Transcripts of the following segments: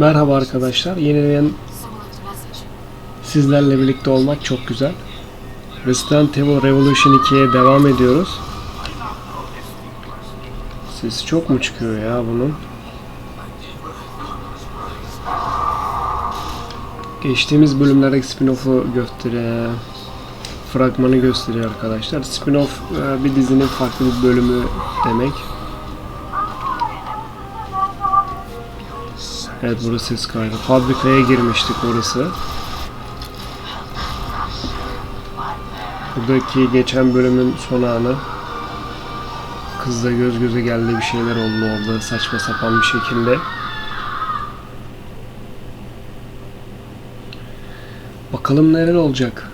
Merhaba arkadaşlar. Yeniden sizlerle birlikte olmak çok güzel. Resident Evil Revolution 2'ye devam ediyoruz. Sesi çok mu çıkıyor ya bunun? Geçtiğimiz bölümlerdeki spin-off'u gösteriyor. Fragmanı gösteriyor arkadaşlar. Spin-off e, bir dizinin farklı bir bölümü demek. Evet burası ses kaydı. Fabrikaya girmiştik orası. Buradaki geçen bölümün son anı. Kızla göz göze geldiği bir şeyler oldu orada saçma sapan bir şekilde. Bakalım neler olacak.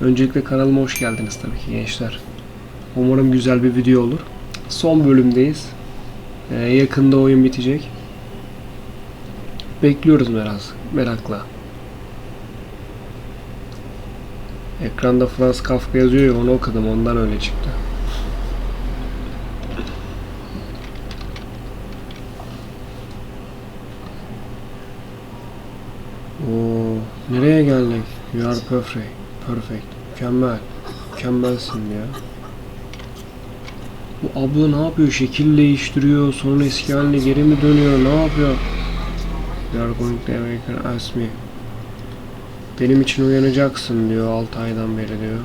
Öncelikle kanalıma hoş geldiniz tabii ki gençler. Umarım güzel bir video olur. Son bölümdeyiz. Ee, yakında oyun bitecek. Bekliyoruz merak, merakla. Ekranda Franz Kafka yazıyor ya onu okudum ondan öyle çıktı. Oo, nereye geldik? You are perfect. Perfect. Mükemmel. Mükemmelsin ya. Bu abla ne yapıyor? Şekil değiştiriyor. Sonra eski haline geri mi dönüyor? Ne yapıyor? You are going to American ask me. Benim için uyanacaksın diyor 6 aydan beri diyor.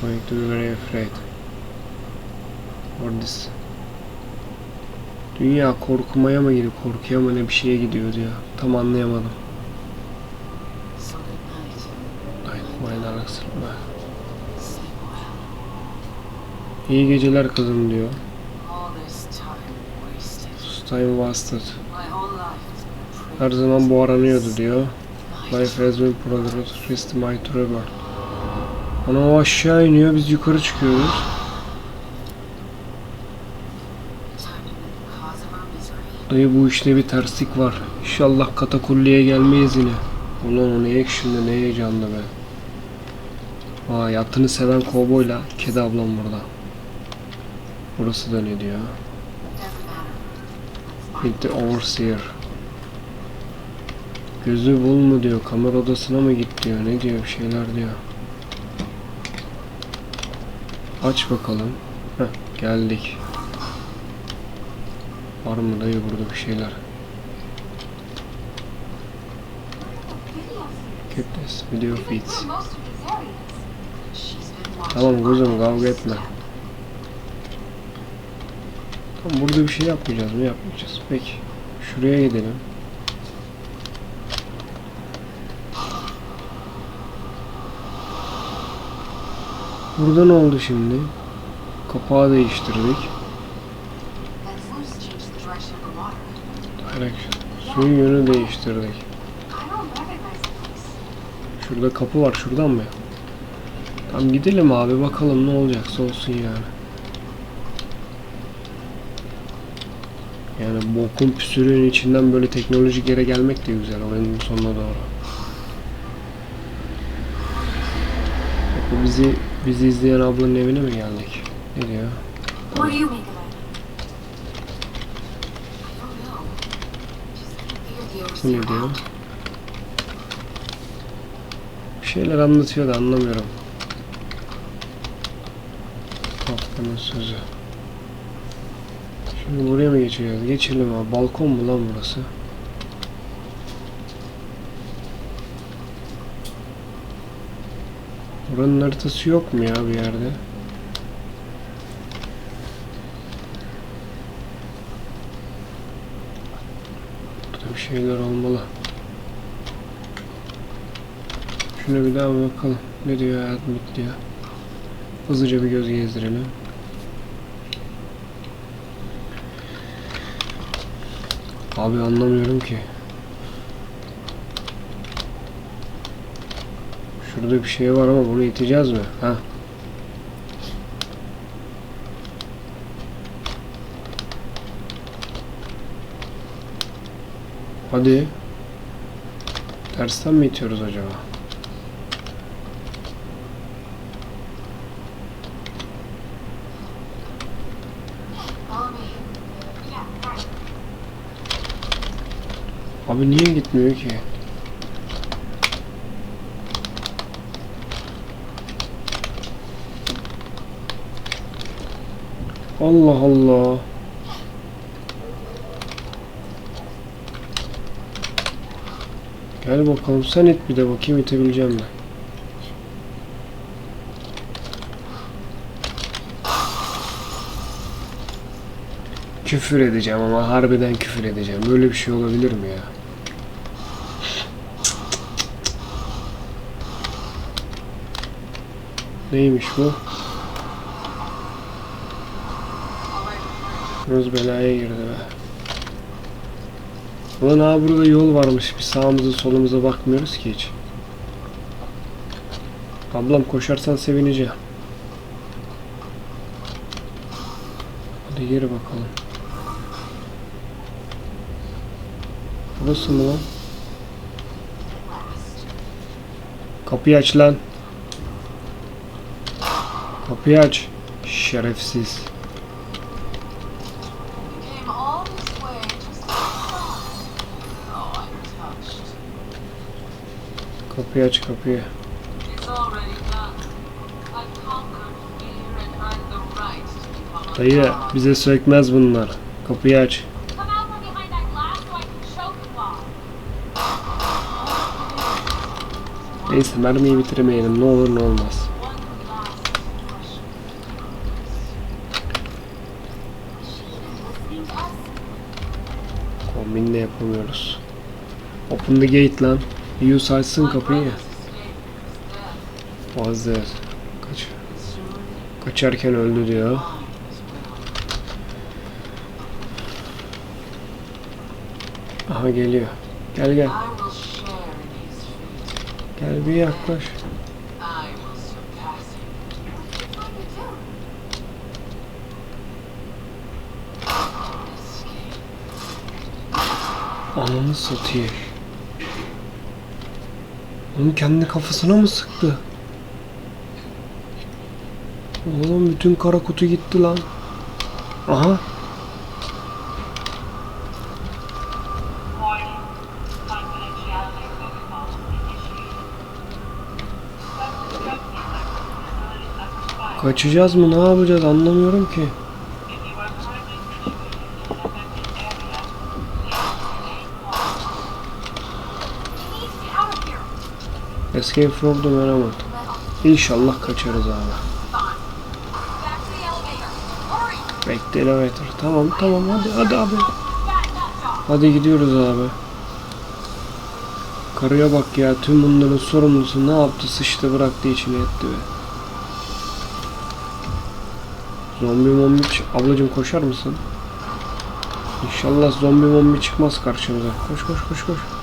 Going to be very afraid. For this. Dünya korkumaya mı gidiyor, korkuya mı ne bir şeye gidiyor diyor. Tam anlayamadım. İyi geceler kızım diyor. Time wasted. Her zaman bu aranıyordu diyor. Life has been progress rest my trouble. Ana o aşağı iniyor biz yukarı çıkıyoruz. Dayı bu işte bir terslik var. İnşallah katakulliye gelmeyiz yine. Ulan o ne action'da ne heyecanlı be. Vay yatını seven kovboyla kedi ablam burada. Burası da ne diyor? With the overseer. Gözü bul mu diyor, kamera odasına mı git diyor, ne diyor bir şeyler diyor. Aç bakalım. Heh, geldik. Var mı dayı burada bir şeyler? Goodness, video feeds. Tamam kuzum kavga etme. Tamam burada bir şey yapmayacağız mı? Yapmayacağız. Peki. Şuraya gidelim. Burada ne oldu şimdi? Kapağı değiştirdik. Direkt suyun yönü değiştirdik. Şurada kapı var. Şuradan mı? Tamam gidelim abi. Bakalım ne olacaksa olsun yani. Yani bokun püsürüğün içinden böyle teknolojik yere gelmek de güzel oyunun sonuna doğru. Bu bizi bizi izleyen ablanın evine mi geldik? Ne diyor? Bu ne diyor? Bir şeyler anlatıyor da anlamıyorum. Haftanın sözü. Şimdi buraya mı geçeceğiz? Geçelim abi. Balkon mu lan burası? Buranın haritası yok mu ya bir yerde? Burada bir şeyler olmalı. Şuna bir daha bakalım. Ne diyor admit diyor. Hızlıca bir göz gezdirelim. Abi anlamıyorum ki. Şurada bir şey var ama bunu iteceğiz mi? Ha? Hadi. Tersten mi itiyoruz acaba? Abi niye gitmiyor ki? Allah Allah. Gel bakalım sen it bir de bakayım itebileceğim mi? Küfür edeceğim ama harbiden küfür edeceğim. Böyle bir şey olabilir mi ya? Neymiş bu? Başımız belaya girdi be. Ulan abi burada yol varmış. Bir sağımıza solumuza bakmıyoruz ki hiç. Ablam koşarsan sevineceğim. Hadi geri bakalım. Burası mı lan? Kapıyı aç lan. Kapıyı aç. Şerefsiz. To become a Dayı bize sökmez bunlar. Kapıyı aç. Neyse mermiyi bitirmeyelim ne olur ne olmaz. One last question. Kombin de yapamıyoruz. Open the gate lan. Yus açsın kapıyı. Hazır. Kaç. Kaçarken öldü diyor. Aha geliyor. Gel gel. Gel bir yaklaş. Ananı satayım. Onun kendi kafasına mı sıktı? Oğlum bütün kara kutu gitti lan. Aha. Kaçacağız mı? Ne yapacağız? Anlamıyorum ki. Escape from the Merhamet. İnşallah kaçarız abi. Bekle elevator. Tamam tamam hadi hadi abi. Hadi gidiyoruz abi. Karıya bak ya tüm bunların sorumlusu ne yaptı sıçtı bıraktı içine etti be. Zombi mombi Ablacım koşar mısın? İnşallah zombi mombi çıkmaz karşımıza. Koş koş koş koş.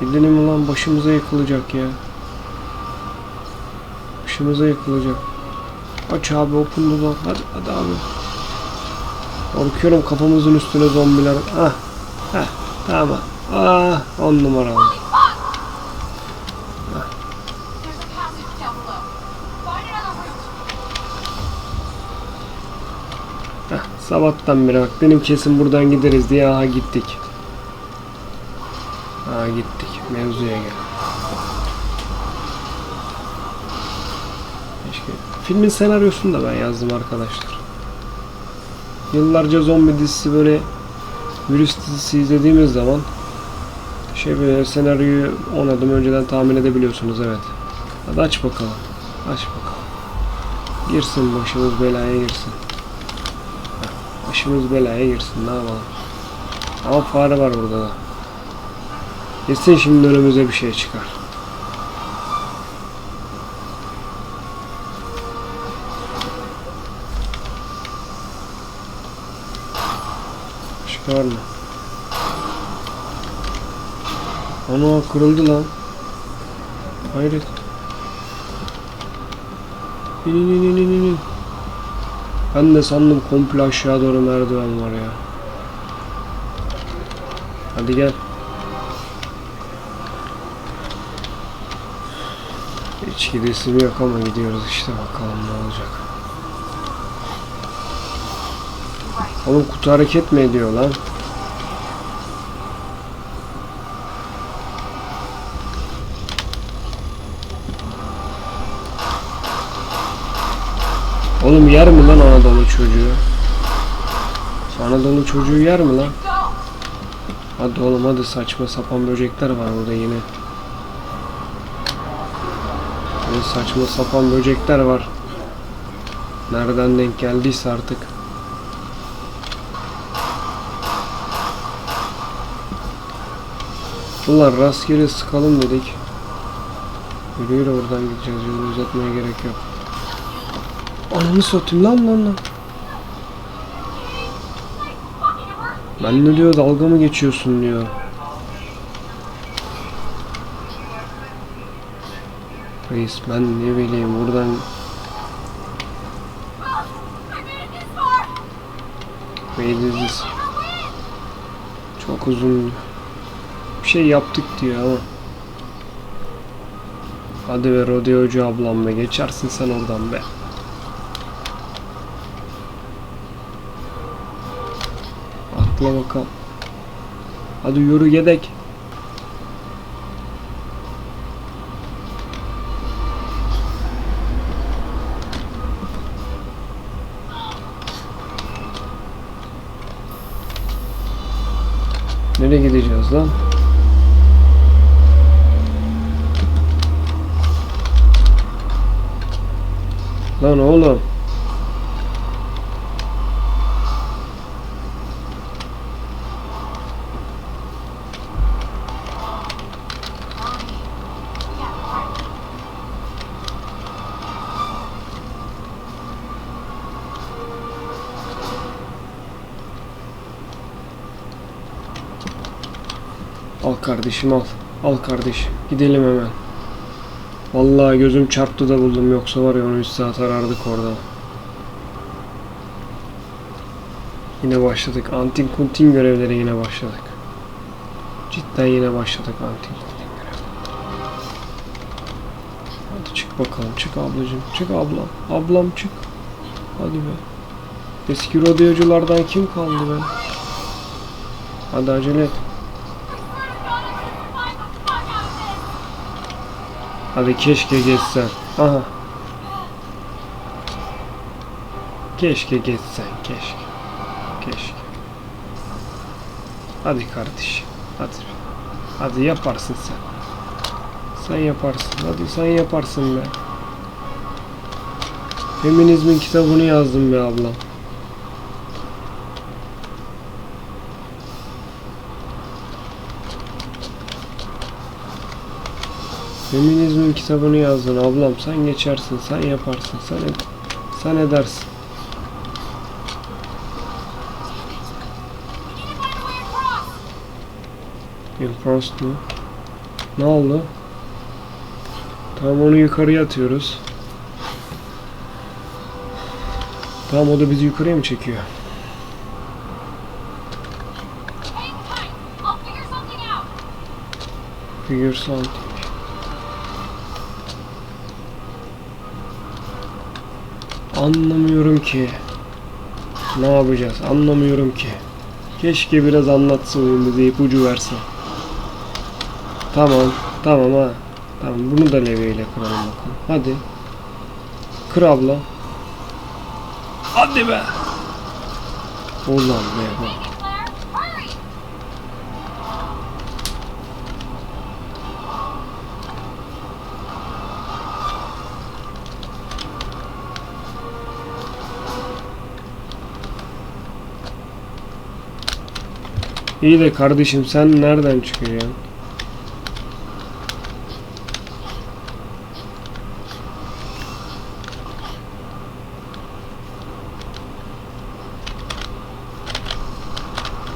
Gidelim ulan başımıza yıkılacak ya. Başımıza yıkılacak. Aç abi open the door. Hadi hadi abi. Korkuyorum kafamızın üstüne zombiler. Ah. Heh, tamam. Ah, on numara oldu. Holy fuck! There's a passage down below. Find another route. Heh, sabahtan beri bak benim kesin buradan gideriz diye aha gittik. Aha gittik. Mevzuya gel. Keşke. Filmin senaryosunu da ben yazdım arkadaşlar. Yıllarca zombi dizisi böyle virüs dizisi izlediğimiz zaman şey böyle senaryoyu 10 adım önceden tahmin edebiliyorsunuz evet. Hadi aç bakalım. Aç bakalım. Girsin başımız belaya girsin. Başımız belaya girsin ne yapalım. Ama fare var burada da. Kesin şimdi önümüze bir şey çıkar. Var mı? Ana kırıldı lan. Hayret. İn in in in in. Ben de sandım komple aşağı doğru merdiven var ya. Hadi gel. Hiç gidesim yok ama gidiyoruz işte bakalım ne olacak. Oğlum kutu hareket mi ediyor lan? Oğlum yer mi lan Anadolu çocuğu? Anadolu çocuğu yer mi lan? Hadi oğlum hadi saçma sapan böcekler var orada yine. Böyle saçma sapan böcekler var. Nereden denk geldiyse artık. Ulan rastgele sıkalım dedik. Yürü oradan gideceğiz. Yolu uzatmaya gerek yok. Ananı satayım lan lan lan. Ben ne diyor dalga mı geçiyorsun diyor. Reis ben ne bileyim buradan meyilsiz. Çok uzun. Bir şey yaptık diyor ama. Hadi be rodeocu ablam be geçersin sen oradan be. Atla bakalım. Hadi yürü gedek. birazdan. Lan oğlum. Kardeşim al. Al kardeş. Gidelim hemen. Vallahi gözüm çarptı da buldum yoksa var ya 13 saat arardık orada. Yine başladık. Antin kuntin görevleri yine başladık. Cidden yine başladık antin kuntin görevleri. Hadi çık bakalım. Çık ablacığım. Çık ablam. Ablam çık. Hadi be. Eski rodeoculardan kim kaldı be? Hadi acele et. Hadi keşke geçsen. Aha. Keşke geçsen. Keşke. Keşke. Hadi kardeşim. Hadi. Hadi yaparsın sen. Sen yaparsın. Hadi sen yaparsın be. Feminizmin kitabını yazdım be ablam. Feminizmin kitabını yazdın ablam. Sen geçersin, sen yaparsın, sen ed- sen edersin. Improst mu? Ne oldu? Tamam onu yukarıya atıyoruz. Tamam o da bizi yukarıya mı çekiyor? Figure something Anlamıyorum ki. Ne yapacağız? Anlamıyorum ki. Keşke biraz anlatsa oyun bize ipucu verse. Tamam. Tamam ha. Tamam bunu da levyeyle kıralım bakalım. Hadi. Kır abla. Hadi be. Ulan be İyi de kardeşim sen nereden çıkıyorsun?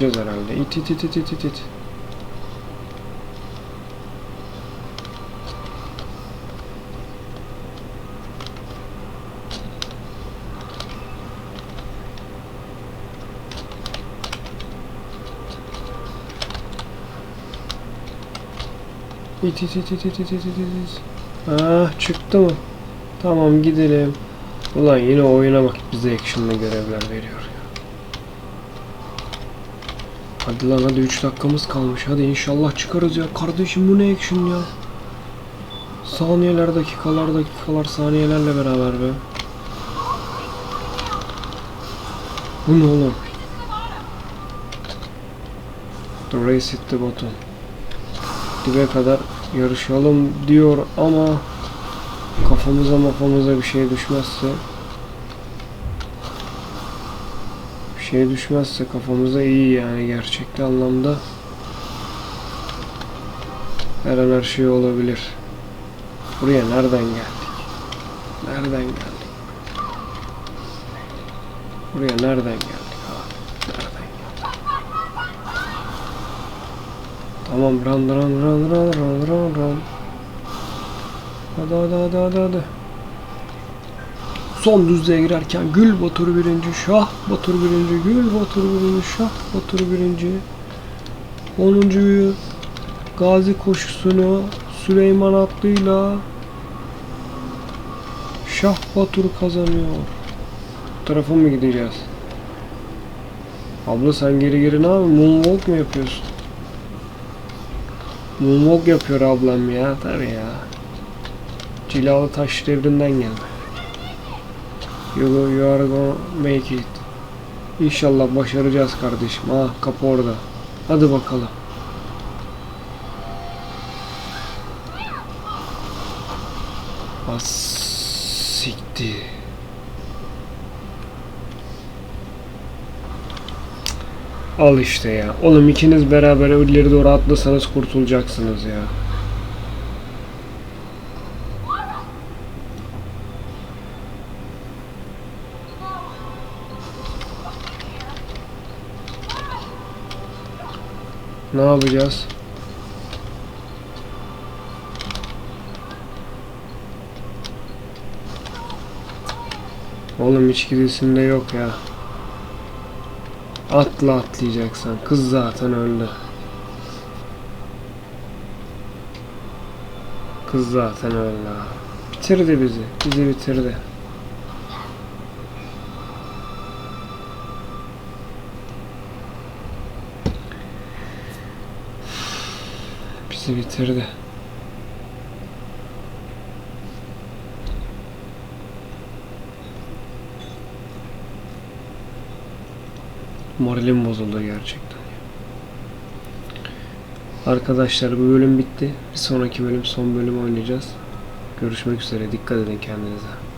Gideceğiz herhalde. İt it it it it it İt it it it it it it it. Ah çıktı mı? Tamam gidelim. Ulan yine oyuna bak bize action'la görevler veriyor. Hadi lan hadi 3 dakikamız kalmış. Hadi inşallah çıkarız ya. Kardeşim bu ne action ya? Saniyeler, dakikalar, dakikalar, saniyelerle beraber be. Bu ne oğlum? The race hit the bottom. Dibe kadar yarışalım diyor ama kafamıza mafamıza bir şey düşmezse bir şey düşmezse kafamıza iyi yani gerçekli anlamda her an her şey olabilir. Buraya nereden geldik? Nereden geldik? Buraya nereden geldik abi? Nereden geldik? Tamam run run run run run run run. Hadi hadi hadi hadi hadi. Son düzlüğe girerken Gül Batur birinci, Şah Batur birinci, Gül Batur birinci, Şah Batur birinci. 10. Gazi koşusunu Süleyman Atlı'yla Şah Batur kazanıyor. Bu tarafa mı gideceğiz? Abla sen geri geri ne yapıyorsun? Moonwalk mu yapıyorsun? Moonwalk yapıyor ablam ya tabi ya. Cilalı taş devrinden gelme. You, you are gonna make it. İnşallah başaracağız kardeşim. Ha kapı orada. Hadi bakalım. As sikti. Al işte ya. Oğlum ikiniz beraber ileri doğru atlasanız kurtulacaksınız ya. Ne yapacağız? Oğlum içgüdüsünde yok ya. Atla atlayacaksan. Kız zaten öldü. Kız zaten öldü. Bitirdi bizi. Bizi bitirdi. Bizi bitirdi. Moralim bozuldu gerçekten. Arkadaşlar bu bölüm bitti. Bir sonraki bölüm son bölüm oynayacağız. Görüşmek üzere. Dikkat edin kendinize.